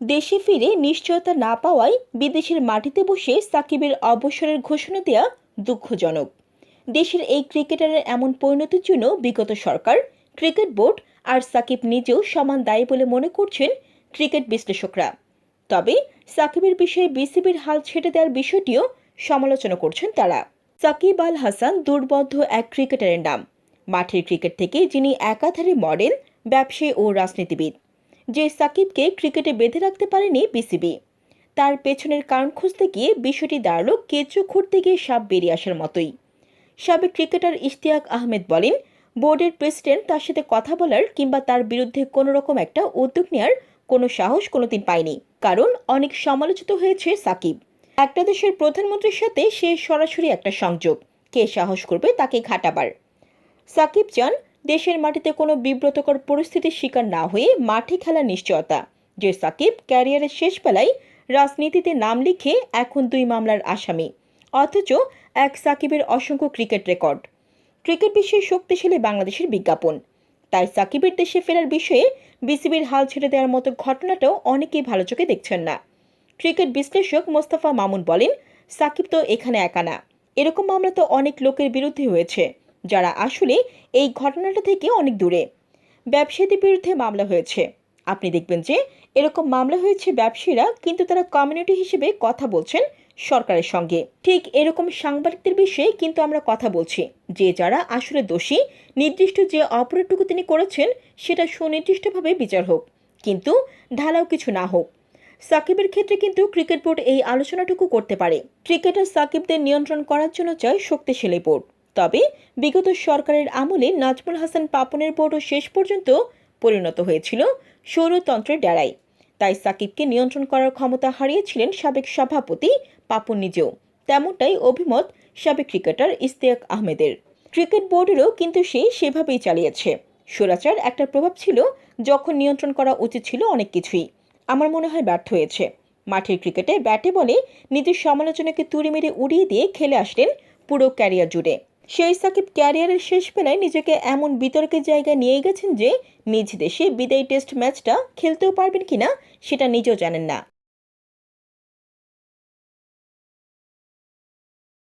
দেশে ফিরে নিশ্চয়তা না পাওয়ায় বিদেশের মাটিতে বসে সাকিবের অবসরের ঘোষণা দেওয়া দুঃখজনক। দেশের এই ক্রিকেটারের এমন পরিণতির জন্য বিগত সরকার, ক্রিকেট বোর্ড আর সাকিব নিজেও সমান দায়ী বলে মনে করছেন ক্রিকেট বিশ্লেষকরা। তবে সাকিবের বিষয়ে বিসিবির হাল ছেড়ে দেওয়ার বিষয়টিও সমালোচনা করছেন তারা। সাকিব আল হাসান দুর্বদ্ধ এক ক্রিকেটারের নাম। মাঠের ক্রিকেট থেকে যিনি একাধারে মডেল, ব্যবসায়ী ও রাজনীতিবিদ। যে সাকিবকে ক্রিকেটে বেঁধে রাখতে পারেনি বিসিবি। তার পেছনের কারণ খুঁজতে গিয়ে বিষয়টি দাঁড়াল কেঁচো খুঁড়তে গিয়ে সাপ বেরিয়ে আসার মতোই। সাবেক ক্রিকেটার ইশতিয়াক আহমেদ বলেন, বোর্ডের প্রেসিডেন্ট তার সাথে কথা বলার কিংবা তার বিরুদ্ধে কোনো রকম একটা উদ্যোগ নেওয়ার কোনো সাহস কোনোদিন পায়নি, কারণ অনেক সমালোচিত হয়েছে সাকিব। একটা দেশের প্রধানমন্ত্রীর সাথে সে সরাসরি একটা সংযোগ, কে সাহস করবে তাকে ঘাটাবার। সাকিব চান দেশের মাটিতে কোনো বিব্রতকর পরিস্থিতির শিকার না হয়ে মাঠে খেলার নিশ্চয়তা। যে সাকিব ক্যারিয়ারের শেষ বেলায় রাজনীতিতে নাম লিখে এখন দুই মামলার আসামি। অথচ এক সাকিবের অসংখ্য ক্রিকেট রেকর্ড। ক্রিকেট বিশ্বের শক্তিশালী বাংলাদেশের বিজ্ঞাপন। তাই সাকিবের দেশে ফেরার বিষয়ে বিসিবির হাল ছেড়ে দেওয়ার মতো ঘটনাটাও অনেকেই ভালো চোখে দেখছেন না। ক্রিকেট বিশ্লেষক মোস্তফা মামুন বলেন, সাকিব তো এখানে একা না। এরকম মামলা তো অনেক লোকের বিরুদ্ধে হয়েছে। যারা আসলে এই ঘটনাটা থেকে অনেক দূরে। ব্যবসায়ীদের বিরুদ্ধে মামলা হয়েছে। আপনি দেখবেন যে এরকম মামলা হয়েছে ব্যবসায়ীরা, কিন্তু তারা কমিউনিটি হিসেবে কথা বলছেন সরকারের সঙ্গে। ঠিক এরকম সাংবাদিকদের বিষয়ে কিন্তু আমরা কথা বলছি। যে যারা আসলে দোষী, নির্দিষ্ট যে অপরাধটুকু তিনি করেছেন, সেটা সুনির্দিষ্টভাবে বিচার হোক। কিন্তু ঢালাও কিছু না হোক। সাকিবের ক্ষেত্রে কিন্তু ক্রিকেট বোর্ড এই আলোচনাটুকু করতে পারে। ক্রিকেটার সাকিবদের নিয়ন্ত্রণ করার জন্য চায় শক্তিশালী বোর্ড। তবে বিগত সরকারের আমলে নাজমুল হাসান পাপনের বোর্ডও শেষ পর্যন্ত পরিণত হয়েছিল সৌরতন্ত্রের ডেরায়। তাই সাকিবকে নিয়ন্ত্রণ করার ক্ষমতা হারিয়েছিলেন সাবেক সভাপতি পাপন নিজেও। তেমনটাই অভিমত সাবেক ক্রিকেটার ইস্তিয়াক আহমেদের। ক্রিকেট বোর্ডেরও কিন্তু সে সেভাবেই চালিয়েছে। সুরাচার একটা প্রভাব ছিল, যখন নিয়ন্ত্রণ করা উচিত ছিল অনেক কিছুই। আমার মনে হয় ব্যর্থ হয়েছে। মাঠের ক্রিকেটে ব্যাটে বলে নিজের সমালোচনাকে তুড়ি মেরে উড়িয়ে দিয়ে খেলে আসলেন পুরো ক্যারিয়ার জুড়ে। সেই সাকিব ক্যারিয়ারের শেষ বেলায় নিজেকে এমন বিতর্কের জায়গায় নিয়ে গেছেন যে, নিজ দেশে বিদায়ী টেস্ট ম্যাচটা খেলতেও পারবেন কিনা, সেটা নিজেও জানেন না।